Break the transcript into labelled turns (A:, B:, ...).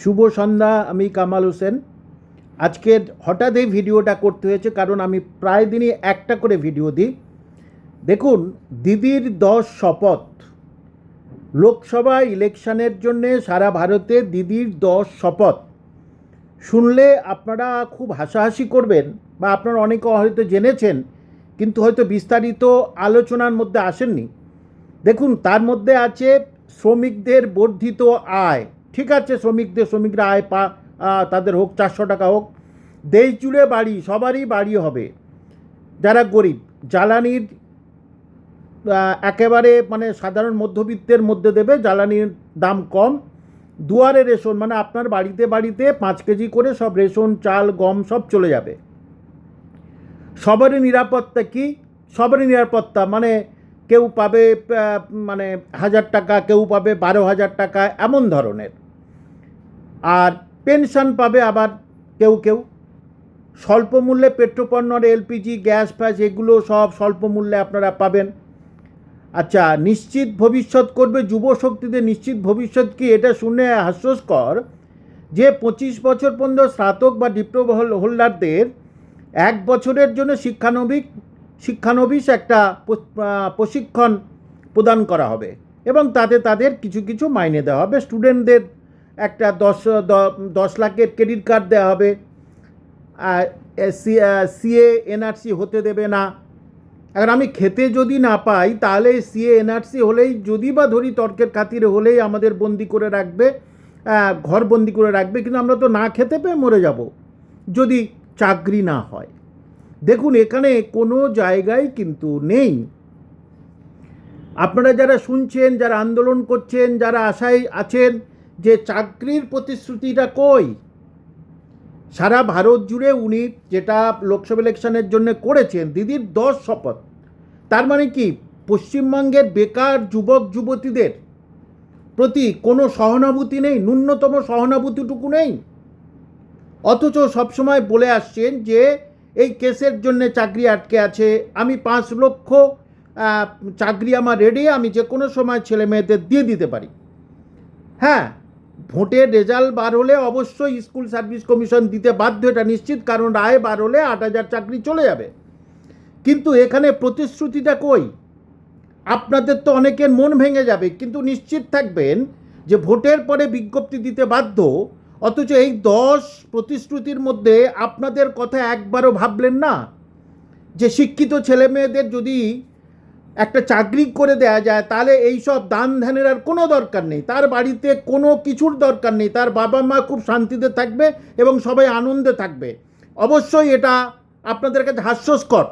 A: শুভ সন্ধ্যা, আমি কামাল হোসেন। আজকের হঠাৎ এই ভিডিওটা করতে হয়েছে, কারণ আমি প্রায় দিনই একটা করে ভিডিও দিই। দেখুন, দিদির দশ শপথ। লোকসভা ইলেকশনের জন্যে সারা ভারতে দিদির দশ শপথ। শুনলে আপনারা খুব হাসাহাসি করবেন, বা আপনারা অনেকে হয়তো জেনেছেন, কিন্তু হয়তো বিস্তারিত আলোচনার মধ্যে আসেননি। দেখুন, তার মধ্যে আছে শ্রমিকদের বর্ধিত আয়। ঠিক আছে, শ্রমিকদের, শ্রমিকরা আয় পা তাদের হোক, চারশো টাকা হোক। দেশ জুড়ে বাড়ি, সবারই বাড়ি হবে। যারা গরিব, জ্বালানির একেবারে মানে সাধারণ মধ্যবিত্তের মধ্যে দেবে, জ্বালানির দাম কম। দুয়ারে রেশন মানে আপনার বাড়িতে বাড়িতে পাঁচ কেজি করে সব রেশন, চাল, গম সব চলে যাবে। সবারই নিরাপত্তা কি? সবারই নিরাপত্তা মানে কেউ পাবে মানে হাজার টাকা, কেউ পাবে বারো হাজার টাকা, এমন ধরনের। আর পেনশন পাবে আবার কেউ কেউ। স্বল্প মূল্যে পেট্রোপণ্য, এলপিজি, গ্যাস, ফ্যাস, এগুলো সব স্বল্প মূল্যে আপনারা পাবেন। আচ্ছা নিশ্চিত ভবিষ্যৎ করবে যুব শক্তিদের নিশ্চিত ভবিষ্যৎ কি এটা শুনে হাস্যস্কর যে পঁচিশ বছর পর্যন্ত স্নাতক বা ডিপ্লোমা হোল- হোল্ডারদের এক বছরের জন্য শিক্ষানবিক শিক্ষানবিশ একটা প্রশিক্ষণ প্রদান করা হবে এবং তাতে তাদের কিছু কিছু মাইনে দেওয়া হবে। স্টুডেন্টদের একটা দশ দশ লাখের ক্রেডিট কার্ড দেওয়া হবে। সিএ এনআরসি হতে দেবে না। এখন আমি খেতে যদি না পাই, তাহলে সিএ এনআরসি হলেই, যদি বা ধরি তর্কের খাতিরে হলেই আমাদের বন্দি করে রাখবে ঘর বন্দি করে রাখবে, কিন্তু আমরা তো না খেতে পেয়ে মরে যাব, যদি চাকরি না হয়। দেখুন, এখানে কোনো জায়গায় কিন্তু নেই। আপনারা যারা শুনছেন, যারা আন্দোলন করছেন, যারা আশায় আছেন যে চাকরির প্রতিশ্রুতিটা কই? সারা ভারত জুড়ে উনি যেটা লোকসভা ইলেকশনের জন্য করেছেন, দিদির দশ শপথ। তার মানে কি? পশ্চিমবঙ্গের বেকার যুবক যুবতীদের প্রতি কোনো সহানুভূতি নেই, ন্যূনতম সহানুভূতিটুকু নেই? অথচ সবসময় বলে আসছেন যে, এই কেসের জন্য চাকরি আটকে আছে, আমি পাঁচ লক্ষ চাকরি আমার রেডি আমি যে কোনো সময় ছেলে মেয়েদের দিয়ে দিতে পারি। হ্যাঁ ভোটের রেজাল্ট বার হলে অবশ্যই স্কুল সার্ভিস কমিশন দিতে বাধ্য, এটা নিশ্চিত, কারণ রায় বার হলে আট হাজার চাকরি চলে যাবে। কিন্তু এখানে প্রতিশ্রুতিটা কই? আপনাদের তো অনেকের মন ভেঙে যাবে, কিন্তু নিশ্চিত থাকবেন যে ভোটের পরে বিজ্ঞপ্তি দিতে বাধ্য, অথচ এই দশ প্রতিশ্রুতির মধ্যে আপনাদের কথা একবারও ভাবলেন না যে শিক্ষিত ছেলে মেয়েদের যদি একটা চাকরি করে দেয়া যায়, তাহলে এই সব দান ধ্যানের আর কোনো দরকার নেই। তার বাড়িতে কোনো কিছুর দরকার নেই। তার বাবা মা খুব শান্তিতে থাকবে এবং সবাই আনন্দে থাকবে। অবশ্যই এটা আপনাদের কাছে হাস্যস্কর।